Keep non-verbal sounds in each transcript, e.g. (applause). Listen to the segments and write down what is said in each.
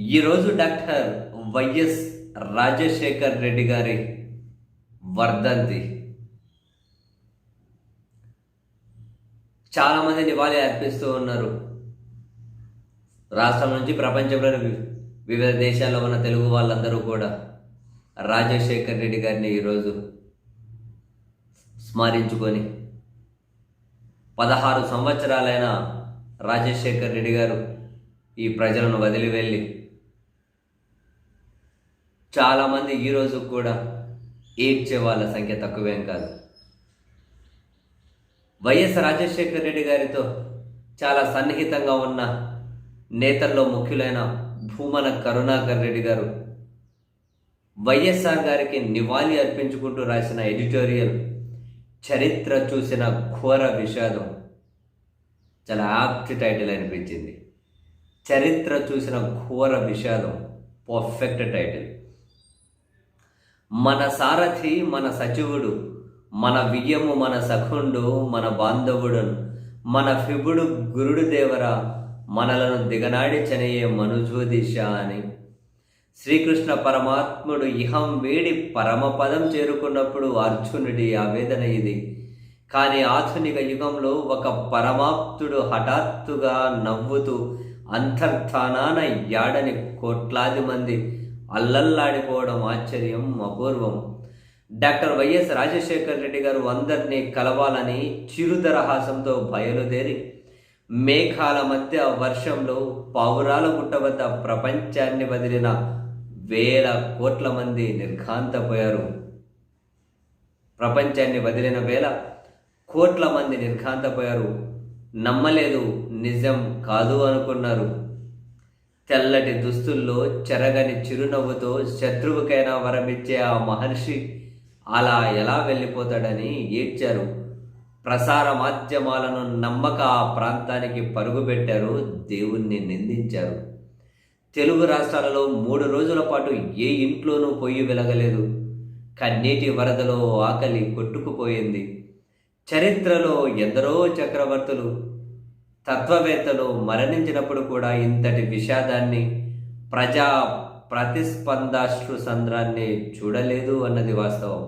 ఈరోజు doctor YS Rajasekhar Reddy గారి వర్ధంతి. చాలామంది నివాళి అర్పిస్తూ ఉన్నారు. రాష్ట్రం నుంచి ప్రపంచంలోని వివిధ దేశాల్లో ఉన్న తెలుగు వాళ్ళందరూ కూడా రాజశేఖర్ రెడ్డి గారిని ఈరోజు స్మరించుకొని పదహారు సంవత్సరాలైన రాజశేఖర్ రెడ్డి గారు ఈ ప్రజలను వదిలి వెళ్ళి చాలామంది ఈరోజు కూడా ఏడ్చే వాళ్ళ సంఖ్య తక్కువేం కాదు. వైఎస్ రాజశేఖర్ రెడ్డి గారితో చాలా సన్నిహితంగా ఉన్న నేతల్లో ముఖ్యులైన భూమన కరుణాకర్ రెడ్డి గారు వైఎస్ఆర్ గారికి నివాళి అర్పించుకుంటూ రాసిన ఎడిటోరియల్ చరిత్ర చూసిన ఘోర విషాదం చాలా యాప్ట్ టైటిల్ అనిపించింది. చరిత్ర చూసిన ఘోర విషాదం పర్ఫెక్ట్ టైటిల్ మన సారథి మన సచివుడు మన వియ్యము మన సఖుండు మన బాంధవుడు మన ఫిబుడు గురుడు దేవర మనలను దిగనాడి చనియే మనుజోదిశ అని. శ్రీకృష్ణ పరమాత్ముడు ఇహం వేడి పరమపదం చేరుకున్నప్పుడు అర్జునుడి ఆవేదన ఇది. కానీ ఆధునిక యుగంలో ఒక పరమాప్తుడు హఠాత్తుగా నవ్వుతూ అంతర్ధానాన యాడని కోట్లాది మంది అల్లల్లాడిపోవడం ఆశ్చర్యం అపూర్వం డాక్టర్ వైఎస్ రాజశేఖర్ రెడ్డి గారు అందరినీ కలవాలని చిరుదరహాసంతో బయలుదేరి మేఘాల మధ్య వర్షంలో పావురాల గుట్ట వద్ద ప్రపంచాన్ని వదిలిన వేల కోట్ల మంది నిర్ఘాంతపోయారు. ప్రపంచాన్ని వదిలిన వేల కోట్ల మంది నిర్ఘాంతపోయారు. నమ్మలేదు నిజం కాదు అనుకున్నారు. తెల్లటి దుస్తుల్లో చెరగని చిరునవ్వుతో శత్రువుకైనా వరమిచ్చే ఆ మహర్షి అలా ఎలా వెళ్ళిపోతాడని ఏడ్చారు. ప్రసార మాధ్యమాలను నమ్మక ఆ ప్రాంతానికి పరుగుపెట్టారు దేవుణ్ణి నిందించారు. తెలుగు రాష్ట్రాలలో మూడు రోజుల పాటు ఏ ఇంట్లోనూ పొయ్యి వెలగలేదు. కన్నీటి వరదలో ఆకలి కొట్టుకుపోయింది. చరిత్రలో ఎందరో చక్రవర్తులు తత్వవేత్తలు మరణించినప్పుడు కూడా ఇంతటి విషాదాన్ని ప్రజా ప్రతిస్పందాశ్రు సంద్రాన్ని చూడలేదు అన్నది వాస్తవం.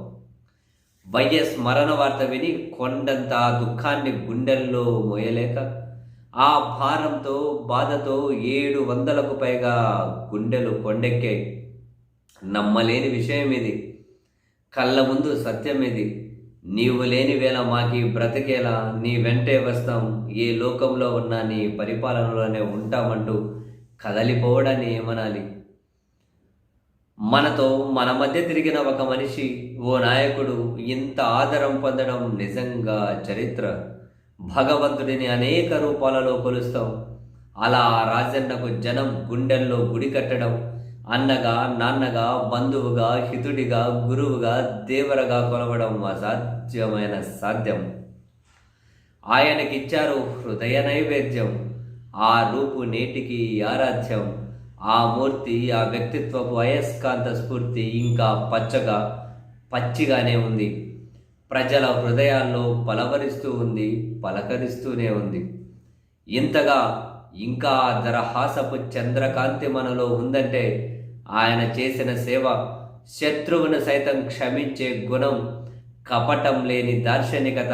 వైఎస్ మరణ వార్త విని కొండంత ఆ దుఃఖాన్ని గుండెల్లో మోయలేక ఆ భారంతో బాధతో ఏడు వందలకు పైగా గుండెలు కొండెక్కాయి నమ్మలేని విషయం ఇది. కళ్ళ ముందు సత్యం ఇది. నీవు లేని వేళ మాకి బ్రతికేలా నీ వెంటే వస్తాం. ఏ లోకంలో ఉన్నా నీ పరిపాలనలోనే ఉంటామంటూ కదలిపోవడాన్ని ఏమనాలి? మనతో మన మధ్య తిరిగిన ఒక మనిషి ఓ నాయకుడు ఇంత ఆదరం పొందడం నిజంగా చరిత్ర. భగవంతుడిని అనేక రూపాలలో కొలుస్తాం. అలా ఆ రాజన్నకు జనం గుండెల్లో గుడి కట్టడం అన్నగా నాన్నగా బంధువుగా హితుడిగా గురువుగా దేవరగా కొలవడం అసాధ్యమైన సాధ్యం. ఆయనకిచ్చారు హృదయ నైవేద్యం ఆ రూపు నేటికి ఆరాధ్యం. ఆ మూర్తి ఆ వ్యక్తిత్వపు అయస్కాంత స్ఫూర్తి ఇంకా పచ్చగా పచ్చిగానే ఉంది. ప్రజల హృదయాల్లో పలవరిస్తూ ఉంది పలకరిస్తూనే ఉంది. ఇంతగా ఇంకా దరహాసపు చంద్రకాంతి మనలో ఉందంటే ఆయన చేసిన సేవ శత్రువును సైతం క్షమించే గుణం కపటం లేని దార్శనికత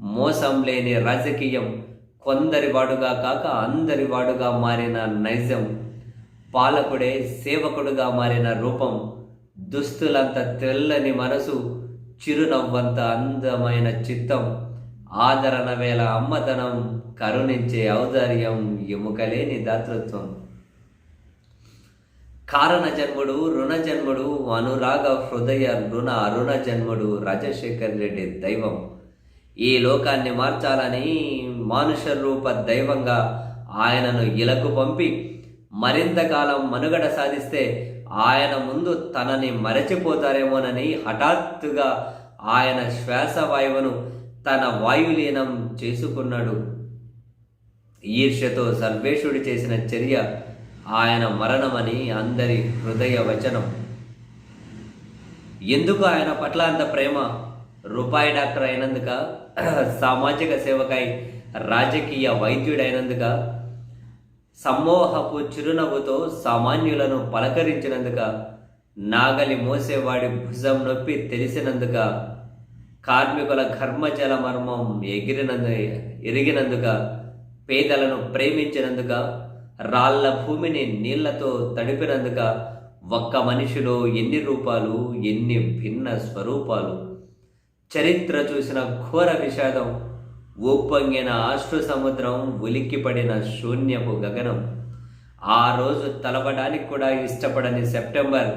మోసం లేని రాజకీయం కొందరి వాడుగా కాక అందరి వాడుగా మారిన నైజం పాలకుడే సేవకుడుగా మారిన రూపం దుస్తులంత తెల్లని మనసు చిరునవ్వంత అందమైన చిత్తం ఆదరణ వేళ అమ్మతనం కరుణించే ఔదార్యం ఎముకలేని దాతృత్వం. కారణ జన్ముడు రుణ జన్ముడు అనురాగ హృదయ రుణ అరుణ జన్ముడు రాజశేఖర్ రెడ్డి దైవం. ఈ లోకాన్ని మార్చాలని మానుష రూప దైవంగా ఆయనను ఇలకు పంపి మరింత కాలం మనుగడ సాధిస్తే ఆయన ముందు తనని మరచిపోతారేమోనని హఠాత్తుగా ఆయన శ్వాస వాయువును తన వాయులీనం చేసుకున్నాడు. ఈర్ష్యతో సర్వేశుడు చేసిన చర్య ఆయన మరణమని అందరి హృదయ వచనం. ఎందుకు ఆయన పట్ల అంత ప్రేమ? రూపాయి డాక్టర్ అయినందుక సామాజిక సేవకై రాజకీయ వైద్యుడైనందుక సమ్మోహపు చిరునవ్వుతో సామాన్యులను పలకరించినందుక నాగలి మోసేవాడి భుజం నొప్పి తెలిసినందుక కార్మికుల కర్మజల మర్మం ఎగిరినందు ఎరిగినందుక పేదలను ప్రేమించినందుక రాళ్ళ భూమిని నీళ్ళతో తడిపినందుక ఒక్క మనిషిలో ఎన్ని రూపాలు ఎన్ని భిన్న స్వరూపాలు? చరిత్ర చూసిన ఘోర విషాదం ఉప్పొంగిన ఆశ్రు సముద్రం ఉలిక్కిపడిన శూన్యపు గగనం. ఆ రోజు తలపడానికి కూడా ఇష్టపడని సెప్టెంబర్.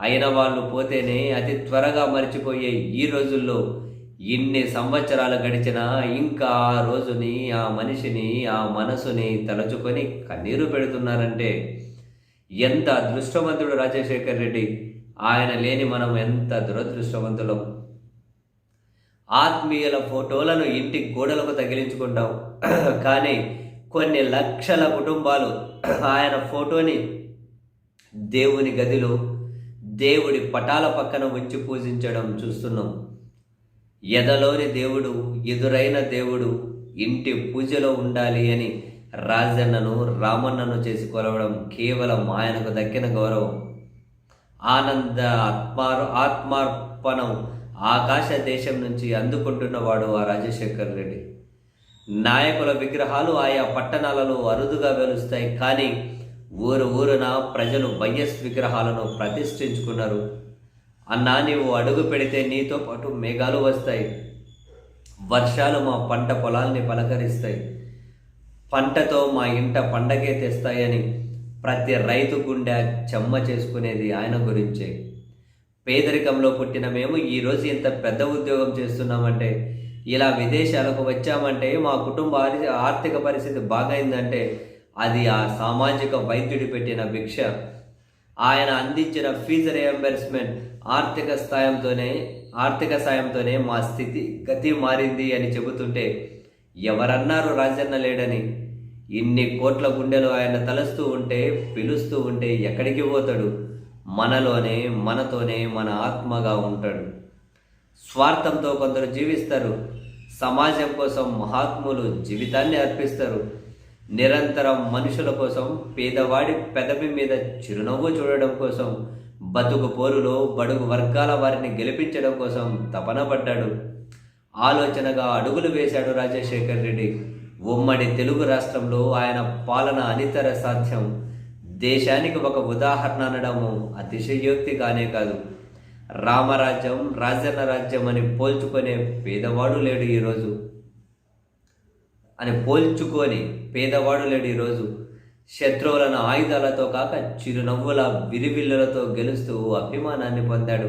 అయిన వాళ్ళు పోతేనే అతి త్వరగా మర్చిపోయే ఈ రోజుల్లో ఇన్ని సంవత్సరాలు గడిచినా ఇంకా ఆ రోజుని ఆ మనిషిని ఆ మనసుని తలుచుకొని కన్నీరు పెడుతున్నారంటే ఎంత అదృష్టవంతుడు రాజశేఖర్ రెడ్డి. ఆయన లేని మనం ఎంత దురదృష్టవంతులం. ఆత్మీయుల ఫోటోలను ఇంటి గోడలకు తగిలించుకుంటాం. (clears throat) కానీ కొన్ని లక్షల కుటుంబాలు (clears throat) ఆయన ఫోటోని దేవుని గదిలో దేవుడి పటాల పక్కన ఉంచి పూజించడం చూస్తున్నాం. ఎదలోని దేవుడు ఎదురైన దేవుడు ఇంటి పూజలో ఉండాలి అని రాజన్నను రామన్నను చేసి కొలవడం కేవలం ఆయనకు దక్కిన గౌరవం. ఆనంద ఆత్మార్ ఆత్మార్పణం ఆకాశ దేశం నుంచి అందుకుంటున్నవాడు ఆ రాజశేఖర్ రెడ్డి. నాయకుల విగ్రహాలు ఆయా పట్టణాలలో అరుదుగా వెలుస్తాయి కానీ ఊరు ఊరున ప్రజలు వైఎస్ విగ్రహాలను ప్రతిష్ఠించుకున్నారు. అన్నా నీవు అడుగు పెడితే నీతో పాటు మేఘాలు వస్తాయి. వర్షాలు మా పంట పొలాల్ని పలకరిస్తాయి. పంటతో మా ఇంట పండగే తెస్తాయని ప్రతి రైతు గుండె చెమ్మ చేసుకునేది ఆయన గురించే. పేదరికంలో పుట్టిన మేము ఈరోజు ఇంత పెద్ద ఉద్యోగం చేస్తున్నామంటే ఇలా విదేశాలకు వచ్చామంటే మా కుటుంబ ఆర్థిక పరిస్థితి బాగైందంటే అది ఆ సామాజిక వైద్యుడి పెట్టిన భిక్ష. ఆయన అందించిన ఫీజు రియంబర్స్మెంట్ ఆర్థిక స్థాయంతోనే ఆర్థిక సాయంతోనే మా స్థితి గతి మారింది అని చెబుతుంటే ఎవరన్నారు రాజన్న లేడని? ఇన్ని కోట్ల గుండెలు ఆయన తలుస్తూ ఉంటే పిలుస్తూ ఉంటే ఎక్కడికి పోతాడు? మనలోనే మనతోనే మన ఆత్మగా ఉంటాడు. స్వార్థంతో కొందరు జీవిస్తారు. సమాజం కోసం మహాత్ములు జీవితాన్ని అర్పిస్తారు. నిరంతరం మనుషుల కోసం పేదవాడి పెదవి మీద చిరునవ్వు చూడడం కోసం బతుకు పోరులో బడుగు వర్గాల వారిని గెలిపించడం కోసం తపన పడ్డాడు. ఆలోచనగా అడుగులు వేశాడు రాజశేఖర్ రెడ్డి. ఉమ్మడి తెలుగు రాష్ట్రంలో ఆయన పాలన అనితర సాధ్యం. దేశానికి ఒక ఉదాహరణ అనడము అతిశయోక్తి కానే కాదు. రామరాజ్యం రాజన్న రాజ్యం అని పోల్చుకునే పేదవాడు లేడు ఈరోజు. అని పోల్చుకొని పేదవాడు లేడు ఈరోజు. శత్రువులను ఆయుధాలతో కాక చిరునవ్వుల విరివిల్లులతో గెలుస్తూ అభిమానాన్ని పొందాడు.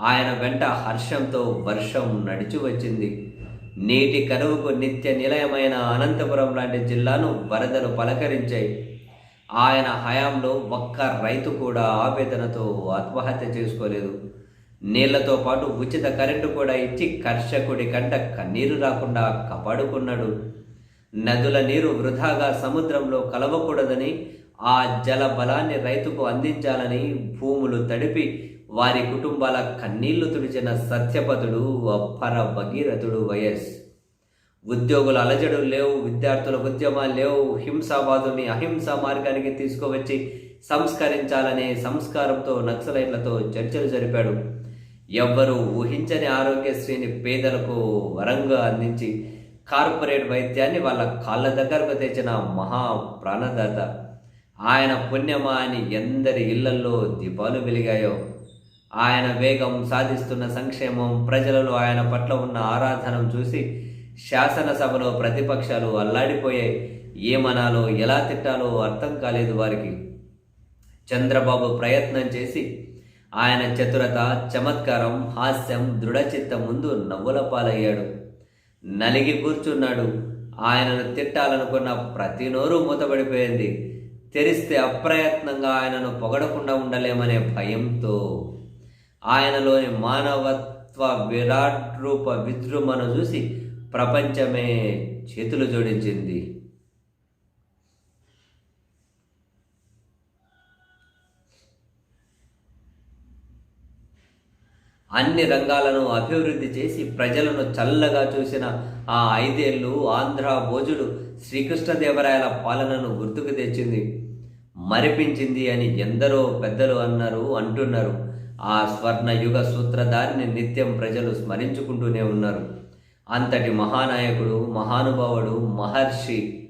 ఆయన వెంట హర్షంతో వర్షం నడిచి వచ్చింది. నీటి కరువుకు నిత్య నిలయమైన అనంతపురం లాంటి జిల్లాను వరదలు పలకరించాయి. ఆయన హయాంలో ఒక్క రైతు కూడా ఆవేదనతో ఆత్మహత్య చేసుకోలేదు. నీళ్ళతో పాటు ఉచిత కరెంటు కూడా ఇచ్చి కర్షకుడి కంట కన్నీరు రాకుండా కాపాడుకున్నాడు. నదుల నీరు వృధాగా సముద్రంలో కలవకూడదని ఆ జల బలాన్ని రైతుకు అందించాలని భూములు తడిపి వారి కుటుంబాల కన్నీళ్ళు తుడిచిన సత్యపతుడు అప్పర భగీరథుడు వైఎస్. ఉద్యోగుల అలజడు లేవు విద్యార్థుల ఉద్యమాలు లేవు హింసావాదుని అహింసా మార్గానికి తీసుకువచ్చి సంస్కరించాలనే సంస్కారంతో నక్సలైట్లతో చర్చలు జరిపాడు. ఎవ్వరూ ఊహించని ఆరోగ్యశ్రీని పేదలకు వరంగా అందించి కార్పొరేట్ వైద్యాన్ని వాళ్ళ కాళ్ళ దగ్గరకు తెచ్చిన మహా ప్రాణదాత ఆయన పుణ్యమా అని ఎందరి ఇళ్ళలో దీపాలు వెలిగాయో. ఆయన వేగం సాధిస్తున్న సంక్షేమం ప్రజలలో ఆయన పట్ల ఉన్న ఆరాధనం చూసి శాసనసభలో ప్రతిపక్షాలు అల్లాడిపోయాయి. ఏమనాలో ఎలా తిట్టాలో అర్థం కాలేదు వారికి. చంద్రబాబు ప్రయత్నం చేసి ఆయన చతురత చమత్కారం హాస్యం దృఢచిత్త ముందు నవ్వుల పాలయ్యాడు. నలిగి కూర్చున్నాడు. ఆయనను తిట్టాలనుకున్న ప్రతి నోరు మూతపడిపోయింది. తెరిస్తే అప్రయత్నంగా ఆయనను పొగడకుండా ఉండలేమనే భయంతో ఆయనలోని మానవత్వ విరాట్ రూప విజృంభను చూసి ప్రపంచమే చేతులు జోడించింది. అన్ని రంగాలను అభివృద్ధి చేసి ప్రజలను చల్లగా చూసిన ఆ ఐదేళ్ళు ఆంధ్ర భోజుడు శ్రీకృష్ణదేవరాయల పాలనను గుర్తుకు తెచ్చింది. మరిపించింది అని ఎందరో పెద్దలు అన్నారు అంటున్నారు. ఆ స్వర్ణ యుగ సూత్రధారిని నిత్యం ప్రజలు స్మరించుకుంటూనే ఉన్నారు. అంతటి మహానాయకుడు మహానుభావుడు మహర్షి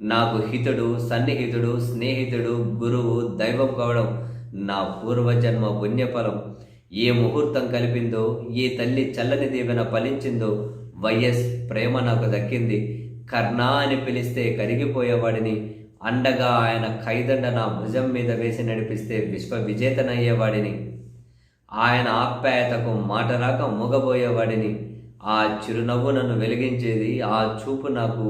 నాకు హితుడు సన్నిహితుడు స్నేహితుడు గురువు దైవం కావడం నా పూర్వజన్మ పుణ్యఫలం. ఏ ముహూర్తం కలిపిందో ఏ తల్లి చల్లని దీవెన ఫలించిందో వైఎస్ ప్రేమ నాకు దక్కింది. కర్ణా అని పిలిస్తే కరిగిపోయేవాడిని. అండగా ఆయన ఖైదండ నా భుజం మీద వేసి నడిపిస్తే విశ్వ విజేతనయ్యేవాడిని ఆయన ఆప్యాయతకు మాట రాక మూగబోయేవాడిని. ఆ చిరునవ్వు నన్ను వెలిగించేది ఆ చూపు నాకు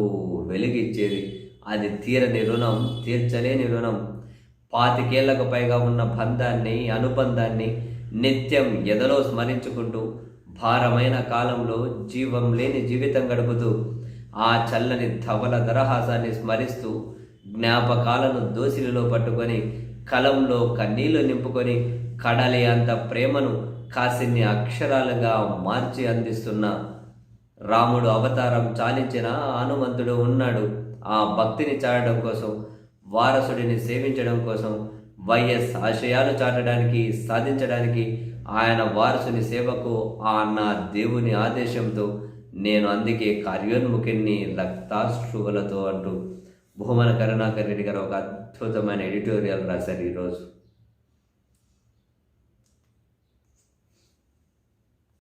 వెలిగిచ్చేది. అది తీరని రుణం తీర్చలేని రుణం. పాతికేళ్ళకు పైగా ఉన్న బంధాన్ని అనుబంధాన్ని నిత్యం ఎదలో స్మరించుకుంటూ భారమైన కాలంలో జీవం లేని జీవితం గడుపుతూ ఆ చల్లని ధవల దరహాసాన్ని స్మరిస్తూ జ్ఞాపకాలను దోసిలిలో పట్టుకొని కలంలో కన్నీళ్ళు నింపుకొని కడలి అంత ప్రేమను కాసిన్ని అక్షరాలుగా మార్చి అందిస్తున్న రాముడు అవతారం చాలించిన హనుమంతుడు ఉన్నాడు. ఆ భక్తిని చాడడం కోసం వారసుడిని సేవించడం కోసం వైఎస్ ఆశయాలు చాటడానికి సాధించడానికి ఆయన వారసుని సేవకు ఆ నా దేవుని ఆదేశంతో నేను అందుకే కార్యోన్ముఖిని రక్తాశ్రువులతో అంటూ భూమన కరుణాకర్ రెడ్డి గారు ఒక అద్భుతమైన ఎడిటోరియల్ రాశారు ఈరోజు.